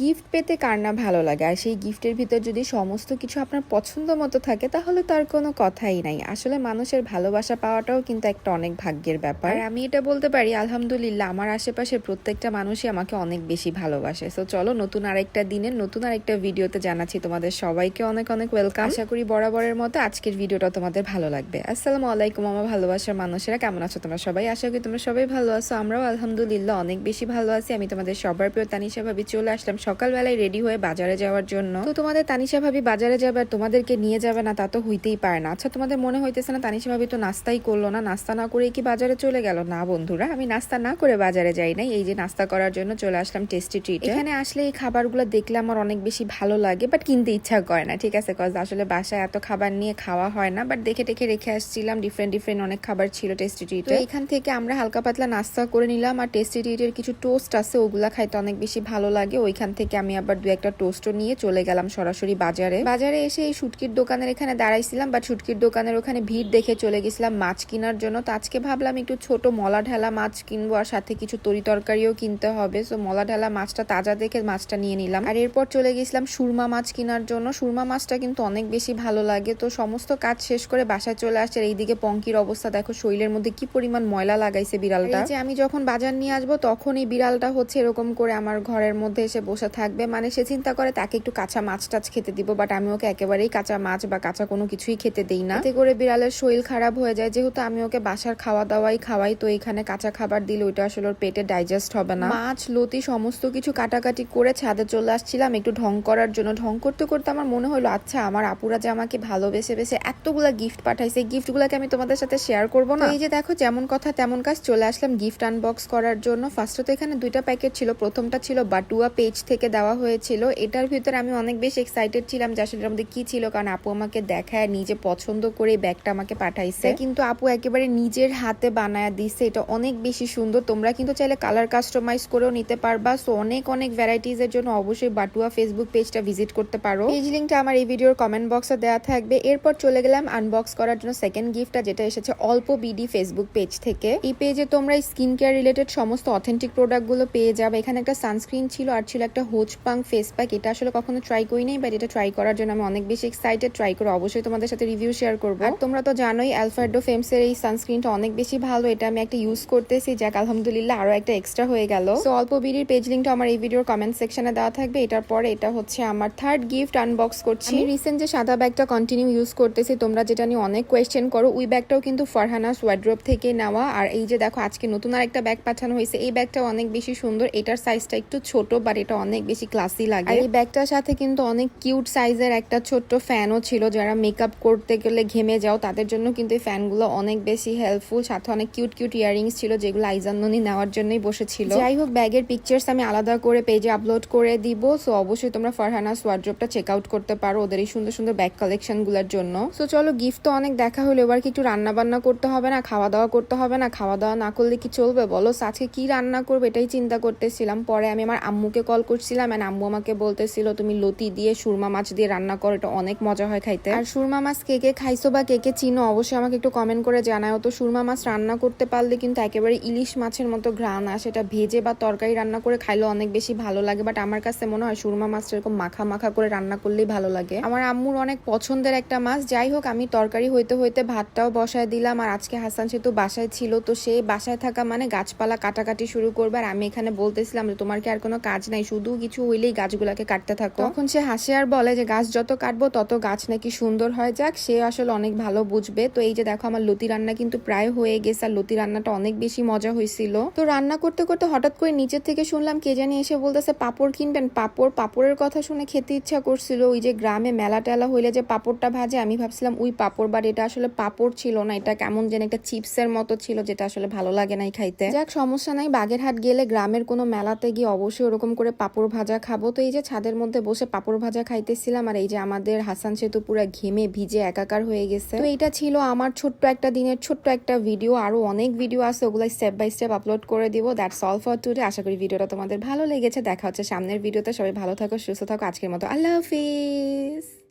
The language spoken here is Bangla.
গিফট পেতে কার না ভালো লাগে? আর সেই গিফটের ভিতর যদি সমস্ত কিছু আপনার পছন্দ মতো থাকে তাহলে তার কোনো কথাই নাই। আসলে মানুষের ভালোবাসা পাওয়াটাও কিন্তু একটা অনেক ভাগ্যের ব্যাপার। আর আমি এটা বলতে পারি আলহামদুলিল্লাহ আমার আশেপাশের প্রত্যেকটা মানুষই আমাকে অনেক বেশি ভালোবাসে। সো চলো নতুন আরেকটা দিনের নতুন আরেকটা ভিডিওতে জানাচ্ছি তোমাদের সবাইকে অনেক অনেক ওয়েলকাম আশা করি বরাবরের মতো আজকের ভিডিওটা তোমাদের ভালো লাগবে। আসসালামু আলাইকুম আমার ভালোবাসার মানুষেরা কেমন আছো তোমরা সবাই? আশা করি তোমরা সবাই ভালো আছো। আমরাও আলহামদুলিল্লাহ অনেক বেশি ভালো আছি। আমি তোমাদের সবার প্রিয় তানিশা ভাবি চলে আসলাম সকালবেলায় রেডি হয়ে বাজারে যাওয়ার জন্য। তো তোমাদের তানিশা ভাবি বাজারে যাবে আর তোমাদেরকে নিয়ে যাবে না, তা তো হইতেই পারে না। আচ্ছা তোমাদের মনে হইতেছে না তানিশা ভাবি তো নাস্তাই করল না? নাস্তা না করে কি বাজারে চলে গেল? না, বন্ধুরা, আমি নাস্তা না করে বাজারে যাই নাই। এই যে নাস্তা করার জন্য চলে আসলাম টেস্টি ট্রিট এখানে আসলে এই খাবারগুলো দেখলে আমার অনেক বেশি ভালো লাগে বাট কিনতে ইচ্ছা করে না, ঠিক আছে? কজ আসলে বাসায় এত খাবার নিয়ে খাওয়া হয় না বাট দেখে টেখে রেখে আসছিলাম ডিফারেন্ট ডিফারেন্ট অনেক খাবার ছিল টেস্টি ট্রিট তো এখান থেকে আমরা হালকা পাতলা নাস্তা করে নিলাম, আর টেস্টি ট্রিটের কিছু টোস্ট আছে, ওগুলা খাইতে অনেক বেশি ভালো লাগে, ওইখান থেকে আমি আবার দু একটা টোস্টও নিয়ে চলে গেলাম সরাসরি বাজারে। বাজারে এসে এই শুটকির দোকানের এখানে দাঁড়াইছিলাম বাট শুটকির দোকানের ওখানে ভিড় দেখে চলে গেছিলাম মাছ কেনার জন্য। তো আজকে ভাবলাম একটু ছোট মলা ঢালা মাছ কিনবো আর সাথে কিছু তরি তরকারিও কিনতে হবে। সো মলা ঢালা মাছটা তাজা দেখে মাছটা নিয়ে নিলাম। আর এরপর চলে গেছিলাম সুরমা মাছ কেনার জন্য। সুরমা মাছটা কিন্তু অনেক বেশি ভালো লাগে। তো সমস্ত কাজ শেষ করে বাসায় চলে আসছে আর এইদিকে পঙ্কির অবস্থা। দেখো শরীরের মধ্যে কি পরিমাণ ময়লা লাগাইছে বিড়ালটা। যে আমি যখন বাজার নিয়ে আসব তখন এই বিড়ালটা হচ্ছে এরকম করে আমার ঘরের মধ্যে এসে বসে থাকবে মানে সে চিন্তা করে, তাকে একটু কাঁচা মাছ টাছ খেতে দিব। বাট আমি ওকে একেবারেই কাঁচা মাছ বা কাঁচা কোনো কিছুই খেতে দেই না। এতে করে বিড়ালের শরীর খারাপ হয়ে যায়। যেহেতু আমি ওকে বাসার খাওয়া দাওয়াই খাওয়াই, তো এখানে কাঁচা খাবার দিলে ওইটা আসলে ওর পেটে ডাইজেস্ট হবে না। মাছ, লতি, সমস্ত কিছু কাটাকাটি করে ছাদে চলে আসছিলাম একটু ঢং করার জন্য। ঢং করতে করতে আমার মনে হলো আচ্ছা আমার আপুরা যে আমাকে ভালোবেসে বেসে এতগুলা গিফট পাঠাইছে গিফট গুলাকে আমি তোমাদের সাথে শেয়ার করব না? এই যে দেখো, যেমন কথা তেমন কাজ চলে আসলাম গিফট আনবক্স করার জন্য। ফার্স্টে তো এখানে দুইটা প্যাকেট ছিল, প্রথমটা ছিল বাটুয়া পেজ থেকে দেওয়া হয়েছিল এটার ভিতরে আমি অনেক বেশি এক্সাইটেড ছিলাম যে আসলে মধ্যে কি ছিল। কারণ আপু আমাকে দেখায় নিজে পছন্দ করে ব্যাগটা আমাকে পাঠাইছে। কিন্তু আপু একেবারে নিজের হাতে বানায় দিছে এটা অনেক বেশি সুন্দর। তোমরা কিন্তু চাইলে কালার কাস্টমাইজ করেও নিতে পারবা। সো অনেক অনেক ভ্যারাইটিজ এর জন্য অবশ্যই বাটুয়া ফেসবুক পেজটা ভিজিট করতে পারো। পেজ লিঙ্কটা আমার এই ভিডিওর কমেন্ট বক্সে দেওয়া থাকবে। এরপর চলে গেলাম আনবক্স করার জন্য সেকেন্ড গিফটটা যেটা এসেছে অল্প বিডি ফেসবুক পেজ থেকে। এই পেজে তোমরা স্কিন কেয়ার রিলেটেড সমস্ত অথেন্টিক প্রোডাক্টগুলো পেয়ে যাবে। এখানে একটা সানস্ক্রিন ছিল আর ছিল একটা হোচ পাং ফেস প্যাক এটা আসলে কখনো ট্রাই করি নাই বাট এটা ট্রাই করার জন্য আমি অনেক বেশি এক্সাইটেড ট্রাই করে অবশ্যই তোমাদের সাথে রিভিউ শেয়ার করব। আর তোমরা তো জানোই অ্যালফার্ডো ফেমসের এই সানস্ক্রিনটা অনেক বেশি ভালো, এটা আমি একটা ইউজ করতেছি, যাক, আলহামদুলিল্লাহ আরও একটা এক্সট্রা হয়ে গেল। তো অল্প বিডির পেজ লিঙ্কটা আমার এই ভিডিওর কমেন্ট সেকশনে দেওয়া থাকবে, এটার পরে এটা হচ্ছে আমার থার্ড গিফট আনবক্স করছি। রিসেন্ট যে সাদা ব্যাগটা কন্টিনিউ ইউজ করতেছি, তোমরা যেটা নিয়ে অনেক কোয়েশ্চেন করো, ওই ব্যাগটাও কিন্তু ফারহানাস ওয়ার্ড্রোপ থেকে নেওয়া। আর এই যে দেখো, আজকে নতুন আর একটা ব্যাগ পাঠানো হয়েছে, এই ব্যাগটা অনেক বেশি সুন্দর, এটার সাইজটা একটু ছোট বাট এটা অনেক বেশি ক্লাসি লাগে। আর এই ব্যাগটার সাথে কিন্তু অনেক কিউট সাইজের একটা ছোট্ট ফ্যানও ছিল যারা মেকআপ করতে গেলে ঘেমে যাও তাদের জন্য কিন্তু এই ফ্যানগুলো অনেক বেশি হেল্পফুল সাথে অনেক কিউট কিউট ইয়ারিংস ছিল যেগুলো আইজান্ননি নেওয়ার জন্যই বসেছিল। যাই হোক ব্যাগের পিকচার্স আমি আলাদা করে পেজে আপলোড করে দিব। সো অবশ্যই তোমরা ফারহানাস ওয়ার্ড্রপটা চেক আউট করতে পারো ওদের এই সুন্দর সুন্দর ব্যাগ কালেকশনগুলোর জন্য। সো চলো গিফট তো অনেক দেখা হলো। এবার কি একটু রান্না বান্না করতে হবে না খাওয়া দাওয়া করতে হবে না? খাওয়া দাওয়া না করলে কি চলবে বলো? আজকে কি রান্না করবে এটাই চিন্তা করতেছিলাম। পরে আমি আমার আম্মুকে কল করছিলাম আর আম্মু আমাকে বলতেছিল, তুমি লতি দিয়ে সুরমা মাছ দিয়ে রান্না করো, এটা অনেক মজা হয় খাইতে। আর সুরমা মাছ কে কে খাইছো বা কে কে চিনো, অবশ্যই আমাকে একটু কমেন্ট করে জানাও তো সুরমা মাছ রান্না করতে পারলে কিন্তু একেবারে ইলিশ মাছের মতো ঘ্রাণ আসে এটা ভেজে বা তরকারি রান্না করে খাইলে অনেক বেশি ভালো লাগে। বাট আমার কাছে মনে হয় সুরমা মাছটা এরকম মাখা মাখা করে রান্না করলেই ভালো লাগে। আমার আম্মুর অনেক পছন্দের একটা মাছ, যাই হোক, আমি তরকারি হইতে হইতে ভাতটাও বসায় দিলাম। আর আজকে হাসান সেতু বাসায় ছিল, তো সে বাসায় থাকা মানে গাছপালা কাটাকাটি শুরু করবে। আর আমি এখানে বলতেছিলাম যে, তোমার কি আর কোনো কাজ নাই? শুধু কিছু হইলেই গাছগুলাকে কাটতে থাকো। তখন সে হাসে আর বলে যে, গাছ যত কাটবো তত গাছ নাকি সুন্দর হয় যাক, সে আসলে অনেক ভালো বুঝবে। তো এই যে দেখো, আমার লতি রান্না কিন্তু প্রায় হয়ে গেছে, আর লতি রান্নাটা অনেক বেশি মজা হয়েছিল তো রান্না করতে করতে হঠাৎ করে নিচের থেকে শুনলাম, কে জানি এসে বলতেছে, পাপড় কিনবেন? পাপড়, পাপড়ের কথা শুনে খেতে ইচ্ছা করছিল। ওই যে গ্রামে মেলা টেলা হইলে যে পাপড়টা ভাজে, আমি ভাবছিলাম ওই পাপড় বাট এটা আসলে পাপড় ছিল না, এটা কেমন যেন একটা চিপসের মতো ছিল, যেটা আসলে ভালো লাগে নাই খাইতে। যাক, সমস্যা নাই, বাগেরহাট গেলে গ্রামের কোনো মেলাতে গিয়ে অবশ্যই ওরকম করে পাপড় ভাজা খাব। তো এই যে ছাদের মধ্যে বসে পাপড় ভাজা খাইতেছিলাম আর এই যে আমাদের হাসান সেতু পুরো ঘেমে ভিজে একাকার হয়ে গেছে। তো এটা ছিল আমার ছোট্ট একটা দিনের ছোট্ট একটা ভিডিও। আরও অনেক ভিডিও আছে ওগুলো স্টেপ বাই স্টেপ আপলোড করে দিব। দ্যাটস অল ফর টুডে আশা করি ভিডিওটা তোমাদের ভালো লেগেছে। দেখা হচ্ছে সামনের ভিডিওতে। সবাই ভালো থাকো, সুস্থ থাকো। আজকের মতো আল্লাহ হাফিজ।